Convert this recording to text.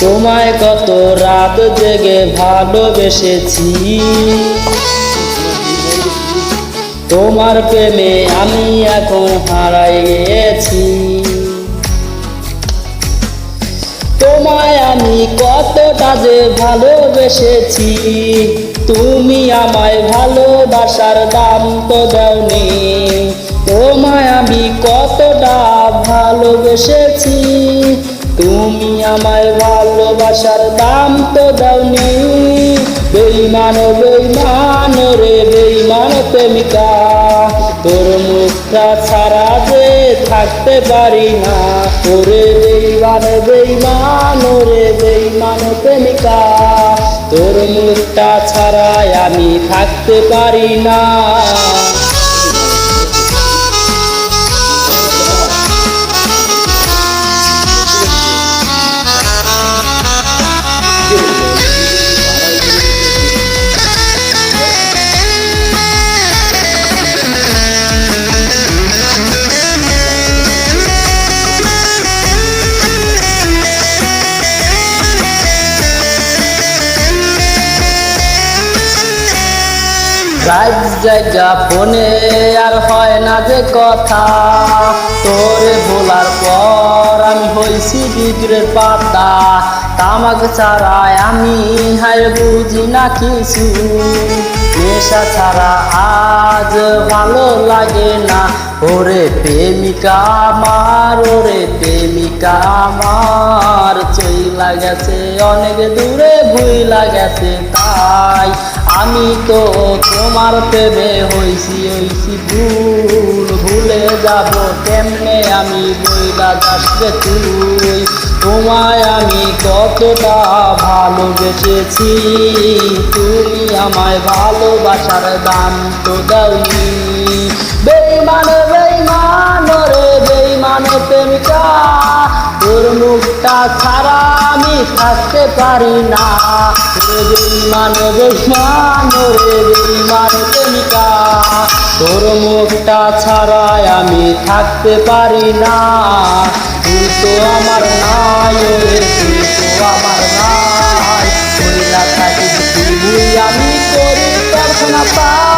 তোমায় কত রাত জেগে ভালোবেসেছি। তোমার প্রেমে আমি এখন হারাই গেছি তোমায় আমি কতটা যে ভালোবেসেছি। তুমি আমায় ভালোবাসার দাম তো দাও ভালোবেসেছি। তুমি আমায় ভালোবাসার দাম তো দাওনি। বেইমান বেইমান রে, বেইমান প্রেমিকা। তোর মুখটা ছাড়া যে থাকতে পারি না। ওরে বেইমান বেইমান রে, বেইমান প্রেমিকা। তোর মুখটা ছাড়াই আমি থাকতে পারি না। রাত জায়গা ফোনে আর হয় না যে কথা। তোরে বলার পর আমি হয়েছি বিক্রের পাতা। তামাক চারায় আমি হায় বুঝি না কিছু। নেশা ছাড়া আজ ভালো লাগে না। ওরে প্রেমিকা আমার, ওরে প্রেমিকা আমার। চইলা গেছে, অনেক দূরে ভুইলা গেছে তাই আমি তো তোমার প্রেমে হইছি হইছি ভুল। ভুলে যাব কেমনে আমি বইলা যাচ্ছে তুই? তোমায় আমি কতটা ভালোবেসেছি। তুমি আমায় ভালোবাসার দাম তো দাওনি। তোর মুখটা ছাড়া আমি থাকতে পারি না। রে বেইমান বেইমান রে বেইমান প্রেমিকা। তোর মুখটা ছাড়াই আমি থাকতে পারি না। তুই তো আমার নাই তুই তো আমার নাই। কইলা থাকিস, তুই আমি করি প্রার্থনা পাই।